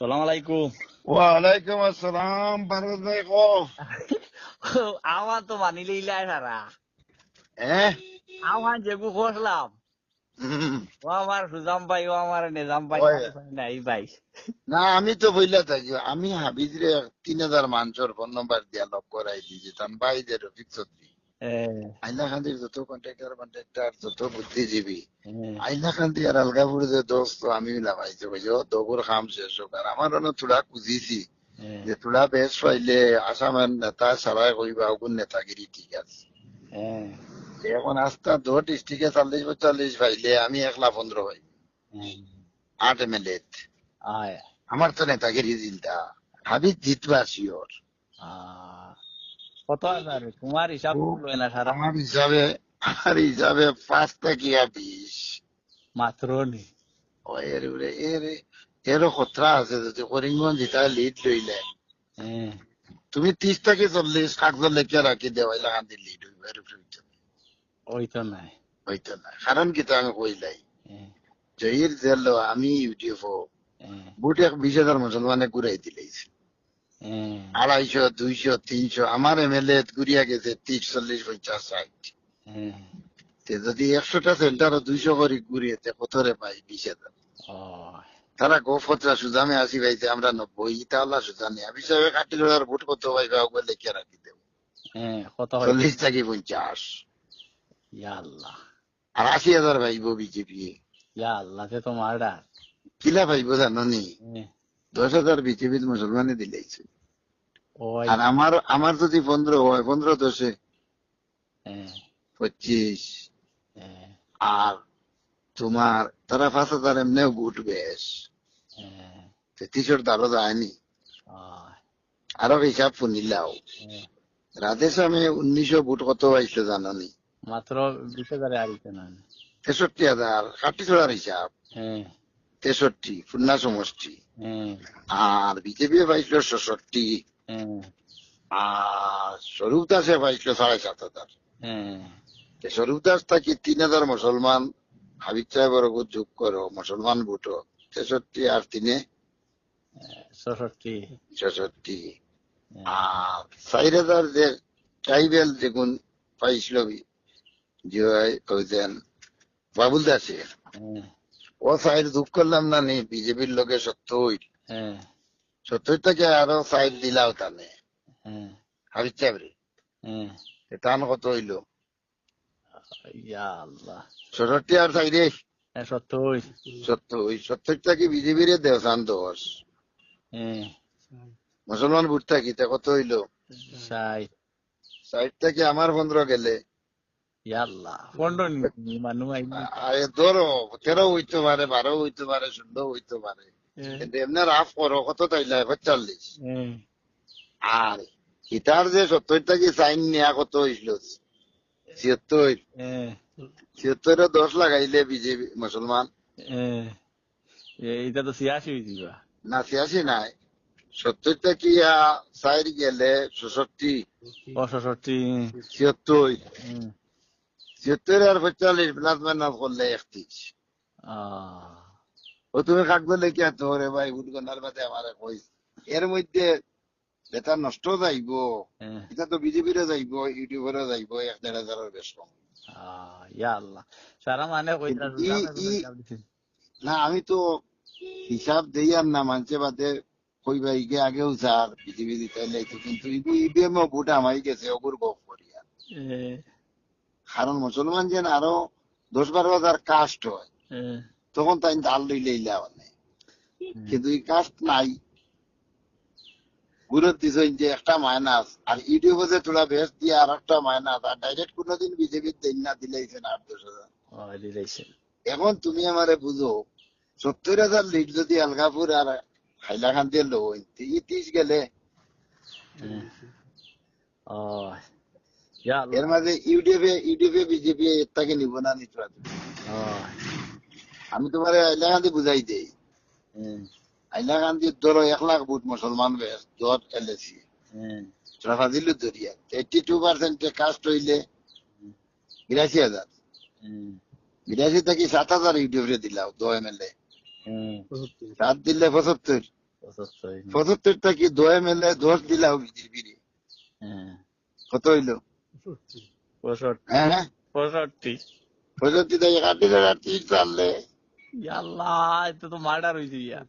সালাম আলাইকুম। ওয়ালাইকুম আসসালাম পারভেজ ভাই কো আমার তো মানিলে ইলাই সারা। হ্যাঁ আমার যেগু খসলাম ও আমার সুজাম ভাই ও আমার নিজাম ভাই নাই ভাই। না আমি তো বইলা থাকি আমি হাবিজরে তিন হাজার মানুষের ফোন নম্বর দিয়া লক করাই দিয়েছি তান বাইরে রফিক চৌধুরী। আইলা খান্দির যত কন্ট্রাক্টর কন্ট্রাক্টর যত বুদ্ধিজীবী আইলা খান্দি আর আলগাপুর যে দোস্ত আমি লাগাইছে বুঝো দগুর খাম শেষ হোক। আর আমার অনেক থোড়া খুঁজিছি যে থোড়া বেশ পাইলে আসামের নেতা সারাই কইবা ওগুন নেতাগিরি ঠিক আছে। এখন আস্তা দো ডিস্ট্রিক্টে চল্লিশ চল্লিশ পাইলে আমি একলা পনেরো পাই আট এম এল আমার তো নেতাগিরি চিন্তা হাবিজ জিতবা শিওর। কত হাজার? তোমার হিসাব লয় না সারা। আমার হিসাবে আমার হিসাবে পাঁচ টাকিয়া বিশ মাত্র নি। এর এর এরও খতরা আছে যদি করিমগঞ্জ জিতা লিড লইলেন তুমি ত্রিশ থেকে চল্লিশ কাগজ লেখা রাখি লাগান লিড হইব এর উপরে নাই। কারণ কি আমি কইলাই জয়ীর জেল আমি ইউটিউব বুট এক বিশ হাজার মুসলমানে ঘুরাই দিলেইছে। আড়াইশো দুইশো তিনশো আমার এম এল এ ঘুরিয়া গেছে ত্রিশ চল্লিশ পঞ্চাশ ষাট। তে যদি একশোটা সেন্টার দুইশো করে ঘুরিয়েতে কতরে পাই? বিশ হাজার। তারা গোফতরা সুজামে আসি পাইছে আমরা নব্বই তাহলে সুজানে আমি সাহেব কাটি জোড়ার ভোট কত পাইবা ওগুলো লেখে রাখি দেব? কত হয়? চল্লিশ থেকে পঞ্চাশ। আর আশি হাজার পাইব বিজেপি আল্লাহ তে তোমার কিলা পাইব জানো নি দশ হাজার বিজেপির মুসলমানে দিলেইছে। আর আমার আমার যদি পনেরো হয় পনেরো দশে পঁচিশ। আর তোমার তারা পাঁচ হাজার এমনিও গুট বেশ। তেত্রিশর দ্বারও যায়নি। আরও হিসাব শুনিলাও। রাধেশ্যামে উনিশশো বুট কত পাইছে জানানি। মাত্র বিশ হাজারে আড়িতে না। তেষট্টি হাজার কাটি চড়ার হিসাব। হ্যাঁ। তেষট্টি খুলনা সমষ্টি। আর বিজেপি পাইছিল ষষট্টি আর স্বরূপ দাসে পাইছিল সাড়ে সাত হাজার। স্বরূপ দাস থাকি তিন হাজার মুসলমান। হাবিব সাহেবের ওপর যোগ করো মুসলমান ভোটও তেষট্টি আর তিনে ছেষট্টি আর চার হাজার যে ট্রাইবেল যেগুন পাইছিল যে বাবুল দাসে হ্যাঁ ও সাইড দুঃখ করলাম না নি বিজেপির লোকে সত্যই। হ্যাঁ। সত্যই থেকে আরও সাইড দিলাও তানে হ্যাঁ। হ্যাঁ। কত হইল? ষষট্টি আর সাইডে হ্যাঁ সত্যই সত্যই সত্যই থেকে বিজেপির দেওসান দোষ? হ্যাঁ। মুসলমান ভোট থাকি তা কত হইল? সাই সাইড থেকে আমার পনেরো গেলে? আল্লাহ পনেরো নি মানুষ আইনি আরে ধরো তেরো হইতে পারে বারো হইতে পারে ষোলো হইতে পারে কিন্তু এমনি রাফ করো কত তাইলে পঁয়তাল্লিশ আর ইটার যে সত্তর থেকে সাইন নেওয়া কত হইছিল ছিয়াত্তর ছিয়াত্তরে দশ লাগাইলে বিজেপি মুসলমান এইটা তো ছিয়াশি না ছিয়াশি নাই সত্তর কি সাইড গেলে ষষট্টি ছিয়াত্তর ছিয়াত্তর আর পঁয়তাল্লিশ প্লাস মাইনাস করলে একত্রিশ ও তুমি কাকবে লেখি আতো রে ভাই উদ্গনার বাদে আমার কইস এর মধ্যে বেটা নষ্ট যাইব হ্যাঁ এটা তো বিজেপিরও যাইব ইউটিউবেরও যাইব এক দেড় হাজারের বেশ কম ইয়া মানে না আমি তো হিসাব দেই আর না মানছে বাদে কইবা ইগে আগেও স্যার বিজেপি দিতে কিন্তু ইবিএম ও ভোট আমাই গেছে ওগুর গপ করিয়া কারণ মুসলমান যেন আরও দশ বারো হাজার কাস্ট হয় তখন তাই ডাল লইলে ইলা মানে কিন্তু এই কাস্ট নাই। গুরুত্ব যে একটা মাইনাস আর ইউটিউবে যে তোরা বেশ দিয়ে আর একটা মাইনাস আর ডাইরেক্ট কোনোদিন বিজেপির দেন না দিলেইছেন আট দশ হাজার। এখন তুমি আমারে বুঝো সত্তর হাজার লিড যদি আলগাপুর আর হাইলাকান্দি লই ই ত্রিশ গেলে? এর মাঝে ইউটিউবে ইউটিউবে বিজেপি থেকে নিব না নিতে আমি তোমার হাইলাকান্দি বুঝাই দেই। হাইলাকান্দির ধরো এক লাখ বুট মুসলমান বেশ দর এলএসি ট্রাফাজিলু দরিয়া এইটি টু পার্সেন্ট কাস্ট হইলে বিরাশি হাজার। বিরাশি থেকে সাত হাজার ইউটিউবে দিলাও দো এম এল এ। সাত দিলে পঁচাত্তর। পঁচাত্তর। পঁচাত্তরটা কি দোয়া মেলে দশ দিলাও বিজেপি হ্যাঁ কত হইল? পঁয়ষট্টি। হ্যাঁ? পঁয়ষট্টি। পঁয়ষট্টি থেকে কাটিলে রাত্রি চাললে। আল্লাহ এটা তো মার্ডার হয়েছে ইয়া।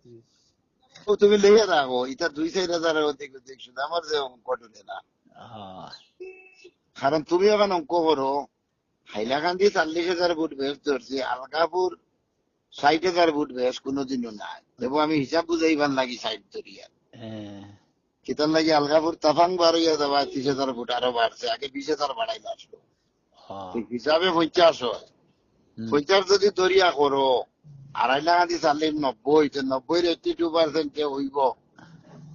ও তুমি লেগে রাখো এটা দুই চার হাজার অধিক দেখছ আমার যে অঙ্ক না। কারণ তুমি এখন অঙ্ক করো হাইলাকান্দি চল্লিশ হাজার ফুট বেশ ধরছি আলগাপুর ষাট হাজার ভোট বেশ কোনোদিনও নাই। এবং আমি হিসাব বুঝাইবার লাগি ষাট ধরিয়া। হ্যাঁ। কিতার লাগি আলগাপুর তাফাং বার হইয়া যাবা ত্রিশ হাজার ফুট আরও বাড়ছে আগে বিশ হাজার বাড়াইলে আসলো। হ্যাঁ, হিসাবে পঞ্চাশ হয় পঞ্চাশ যদি দরিয়া করো আড়াই লাখ চালে নব্বই তো নব্বই এইটি টু পার্সেন্ট কে হইব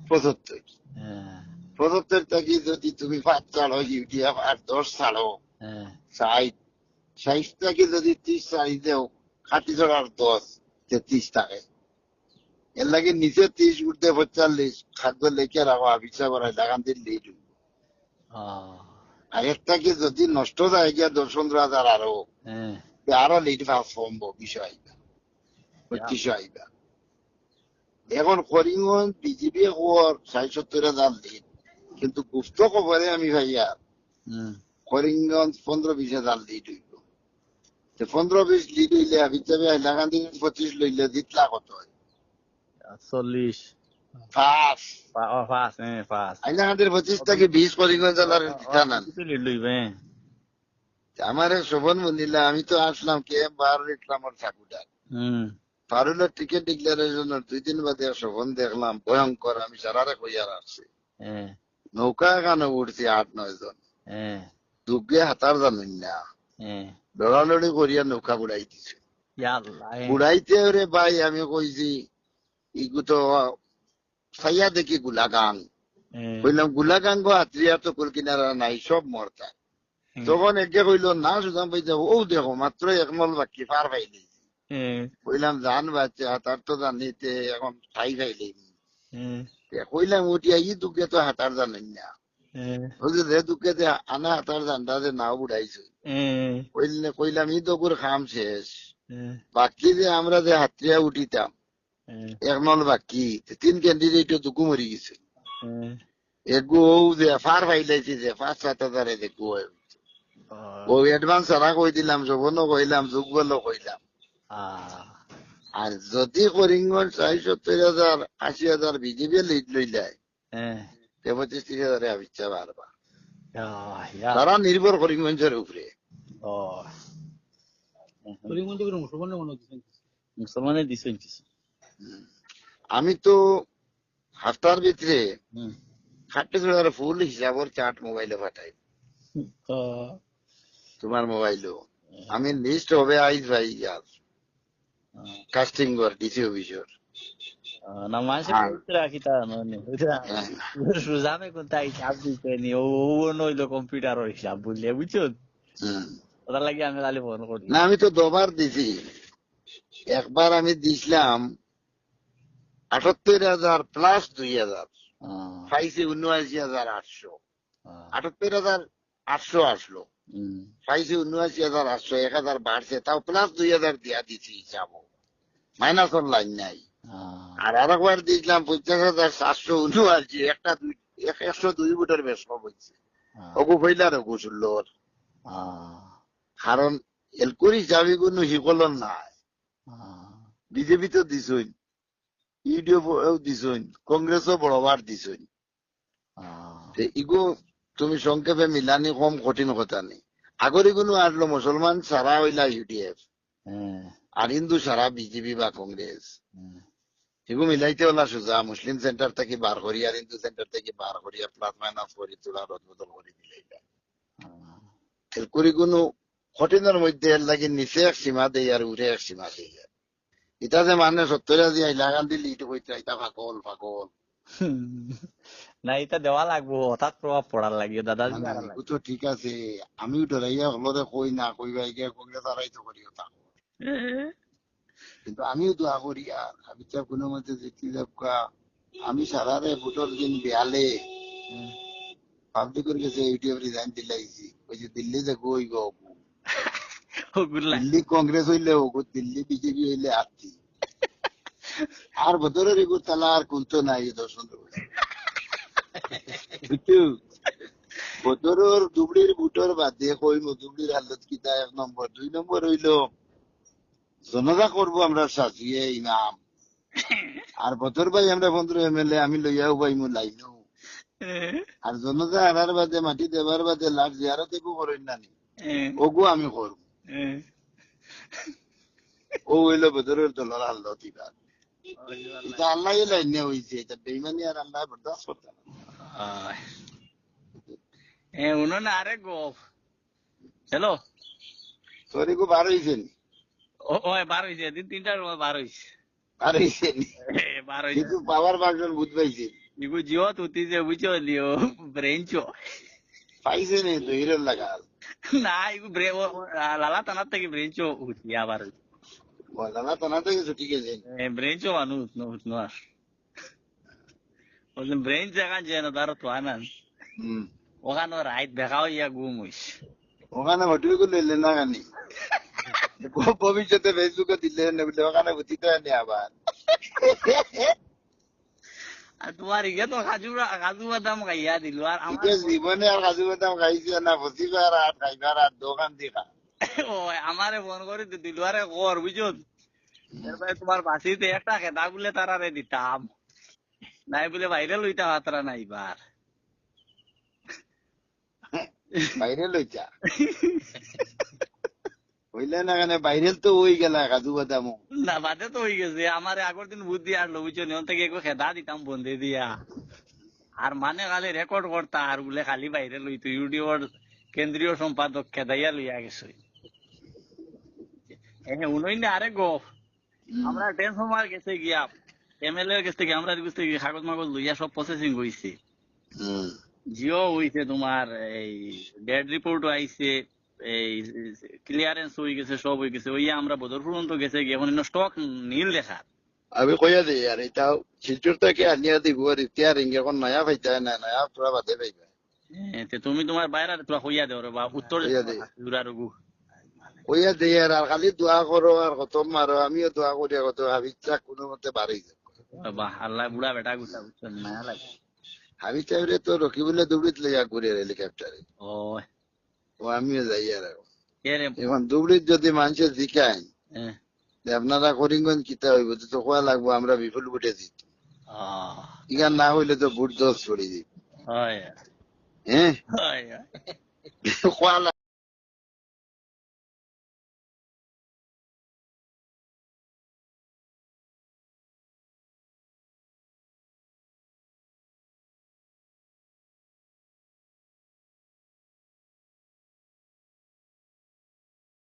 পঁচাত্তর। হ্যাঁ, পঁচাত্তর থেকে যদি তুমি পাঁচ চালো ইউটিএফ আর দশ চালো হ্যাঁ, ষাট। ষাট থেকে যদি ত্রিশ চালি দেও ষাটি জোড়ার দশ তেত্রিশ থাকে। এর লাগে নিচে ত্রিশ উঠতে পঁয়তাল্লিশ খাদ্য লেখে রাখো আবিষা লাগান দিন লিড আর একটা কি যদি নষ্ট যায় গিয়া দশ পনেরো হাজার আরও হ্যাঁ, আরও লিড পাস সম্ভব বিষয় আইবা আইবা এখন করিমগঞ্জ বিজেপি খবর ষাট সত্তর হাজার লিড কিন্তু গুপ্ত খবরে আমি ভাইয়া করিমগঞ্জ পনেরো বিশ হাজার লিড হইব পনেরো বিশ লিড হইলে হিসাবে হাইলাকান্দি পঁচিশ লইলে জিতলা কত হয়। চল্লিশ। পাঁচ পাঁচ হ্যাঁ পাঁচ বিশ জেলার লইবে। আমার শোভন আমি তো আসলাম কে বার ঠাকুরটার হুম। পারুলের টিকিট ডিক্লারেশনের দুই দিন বাদে শোভন দেখলাম ভয়ঙ্কর আমি সারারে কইয়ার আসছি। নৌকা এখানে উঠছি আট নয় জন। দুগে হাতার জানেন না। লড়ালড়ি করিয়া নৌকা বুড়াই দিছে। বুড়াইতে রে ভাই আমি কইছি ইগু তো সাইয়া দেখি গুলাগাং। হ্যাঁ, কইলাম গুলাগাং গো হাতরিয়া তো কুলকিনারা নাই সব মরতা তখন একে কইলো না সুদাম পাইতে ও দেখো মাত্র এক মল বাকি পার পাইলি হ্যাঁ, কইলাম জান বাচ্চা তার তো জানিতে এখন ঠাই হ্যাঁ, কইলাম উঠিয়া ই দুকে তো হাতার জানেন না। হ্যাঁ, রে দুকে যে আনা হাতার জানটা যে নাও বুড়াইছে। হ্যাঁ, কইলে কইলাম ই খাম শেষ। হ্যাঁ, বাকি যে আমরা যে হাতরিয়া উঠিতাম হ্যাঁ, এক নল বাকি তিন ক্যান্ডিডেট দুকু মরি গেছে। এগু ও যে ফার পাইলাইছে যে পাঁচ সাত হাজারে দেখু আহ, ও অ্যাডভান্স সারা কই দিলাম যৌবনও কইলাম যুগবলও কইলাম আর যদি করিমগঞ্জ চাই সত্তর হাজার আশি হাজার বিজেপি লিড লইলাই হ্যাঁ, তে পঁচিশ ত্রিশ হাজারে আবিচ্ছা ইয়া, তারা নির্ভর করিমগঞ্জের উপরে ও, মুসলমানের মনে মুসলমানের দিছে আমি তো হাফতার ভিতরে হুম, খাটে চড়ার ফুল হিসাবর চার্ট মোবাইলে পাঠাই। তোমার মোবাইলও আমি লিস্ট হবে আইজ ভাই ইয়ার। কাস্টিং কর ডিসি অফিসর না মানুষের হ্যাঁ। রাখি মানে সুজামে কোনটা হিসাব দিতে নি ও ও নইলো কম্পিউটার হিসাব বুঝলে বুঝছ। ওটার লাগি আমি খালি ফোন করি না আমি তো দুবার দিছি। একবার আমি দিছিলাম আটাত্তর হাজার প্লাস দুই হাজার। পাইছি উনআশি হাজার আটশো। আটাত্তর হাজার আটশো আসলো। উনআশি হাজার আটশো এক হাজার বাড়ছে তাও প্লাস দুই হাজার দিয়া দিছি হিসাব মাইনাস লাইন নাই। আর আরেকবার দিয়েছিলাম পঞ্চাশ হাজার সাতশো উনআশি একটা দুই এক- একশো দুই ফুটের বেশ কম হয়েছে অগু ফইলার অগু ষোলোর কারণ এলকুর হিসাবে কোনো শিকল নাই। বিজেপি তো দিছই ইউডিএফ দিছই কংগ্রেসও বড়বার দিছই আহ, ইগো তুমি সংক্ষেপে মিলানি কম কঠিন কথা নেই আগরে কোনো আসলো মুসলমান সারা হইলা ইউডিএফ আর হিন্দু সারা বিজেপি বা কংগ্রেস এগু মিলাইতে হলা সোজা মুসলিম সেন্টার থেকে বার করি আর হিন্দু সেন্টার থেকে বার করি আর প্লাস মাইনাস করি তোলা রদবদল করে দিলে আহ, এরকরি কোনো কঠিনের মধ্যে এর লাগে নিচে এক সীমা দেয় আর উঠে এক সীমা দেয় মানে সত্তর হাজার হাইলাগান দিলি ইটো কইতে পাগল পাগল না এটা দেওয়া লাগবো হঠাৎ প্রভাব পড়ার লাগে দাদা তো ঠিক আছে আমিও ডরাইয়া হলরে কই না কইবা গিয়া কংগ্রেস আড়াই তো করিও তা কিন্তু আমিও দোয়া করি আর আমি তো কোনো মতে দেখতে যাবকা আমি সারারে ভোটর দিন বেয়ালে পাবলিকের কাছে ইউটিউব রিজাইন দিলাইছি ওই যে দিল্লি যে গই গো দিল্লি কংগ্রেস হইলে দিল্লি বিজেপি হইলে আত্মি আর বদরের এগু তালা আর কুলতো নাই দর্শন বদরের দুবড়ির বুটর বাদে কইম দুবড়ির হালত কিতা এক নম্বর। দুই নম্বর হইল জনতা করব আমরা সাজিয়ে ইমাম। আর বদর ভাই আমরা পনেরো এম এল এ আমি লইয়াও পাইমু লাইনও আর জনতা আনার বাদে মাটি দেবার বাদে লাভ জিয়ারত একু করেন নানি ওগু আমি করব। ও হইল বদরের দলের আল্লাহ দিবার আল্লাহ লাইনে হইছে এটা বেইমানি আর আল্লাহ বরদাস্ত করতে না এ উনুন আরে গপ হ্যালো তোর এগু বার হইছে নি ও ও বার হইছে দিন তিনটার সময় বার হইছে বার হইছে বার হইছে কিন্তু পাওয়ার বাগন বুঝ পাইছে ইগু জিও তুতি যে বুঝছ লিও ব্রেঞ্চো পাইছে নি তো হিরোর লাগাল না ইগু ব্রে লালা তানার থেকে ব্রেঞ্চো উঠি আবার বলা না তো না তো কিছু ঠিক আছে ব্রেঞ্চো মানুষ নো নো আর ওজন ব্রেঞ্চ জায়গা যে না তার তো আনান ওখানে রাইত দেখাও ইয়া গুম হইস ওখানে হোটেলগুলো নিলেন না কানি ভবিষ্যতে ফেসবুকে দিলে না বলে ওখানে বুঝিতে আবার তোমার ইগে তো কাজু কাজু বাদাম খাইয়া দিল। আর আমার জীবনে আর কাজু বাদাম খাইছে না বসিবার আর খাইবার আর দোকান দেখা ও আমারে ফোন করে দিল আরে কর বুঝছ এরপরে তোমার বাসিতে একটা খেদা বলে তারারে দিতাম। নাই বলে বাইরে লইতা হাতরা নাই বার বাইরে লইছা হইলে না কেন বাইরে তো ওই গেলা কাজু বাদামও। না বাদে তো হয়ে গেছে আমার আগের দিন বুদ্ধি আসলো বুঝছ নিয়ম থেকে একটু খেদা দিতাম বন্ধে দিয়া। আর মানে খালি রেকর্ড করতা আর বলে খালি বাইরে লইতো ইউটিউবের কেন্দ্রীয় সম্পাদক খেদাইয়া লইয়া গেছে হ্যাঁ উনই না আরে গো আমরা ট্রান্সফরমার গেছে গিয়া এমএলএ এর কাছ থেকে আমরা কাছ থেকে কাগজ মাগজ লইয়া সব প্রসেসিং হইছে জিও হইছে তোমার এই ডেড রিপোর্টও আইছে এই ক্লিয়ারেন্স হয়ে গেছে সব হয়ে গেছে। ওইয়া আমরা বদরপুর তো গেছে গিয়ে এখন স্টক নীল দেখা আমি কইয়া দিই আর এটা শিলচর থেকে আনিয়া দিব আর ইতিহার ইঙ্গে এখন নয়া পাইতা না নয়া পুরা বাদে পাইবা। হ্যাঁ, তুমি তোমার বাইরে তোরা হইয়া দেও বা উত্তর। জুরা রঘু কইয়া দিই আর খালি দোয়া করো আর কত মারো আমিও দোয়া করি কত হাবিজটা কোনো মতে বাড়ি যাব বাহ আল্লাহ বুড়া বেটা গুটা বুঝছেন মায়া লাগে। হাবিজ তো রকিবুল্লাহ দৌড়িত করি আর হেলিকপ্টারে ও ও আমিও যাই আর এখন যদি মানুষের জিকায় হ্যাঁ, আপনারা করিমগঞ্জ কিতা হইব? তো কোয়া লাগবো? আমরা বিপুল বুটে দিত ইগান না হইলে তো বুট দশ করে দিই হয়। হ্যাঁ? কোয়া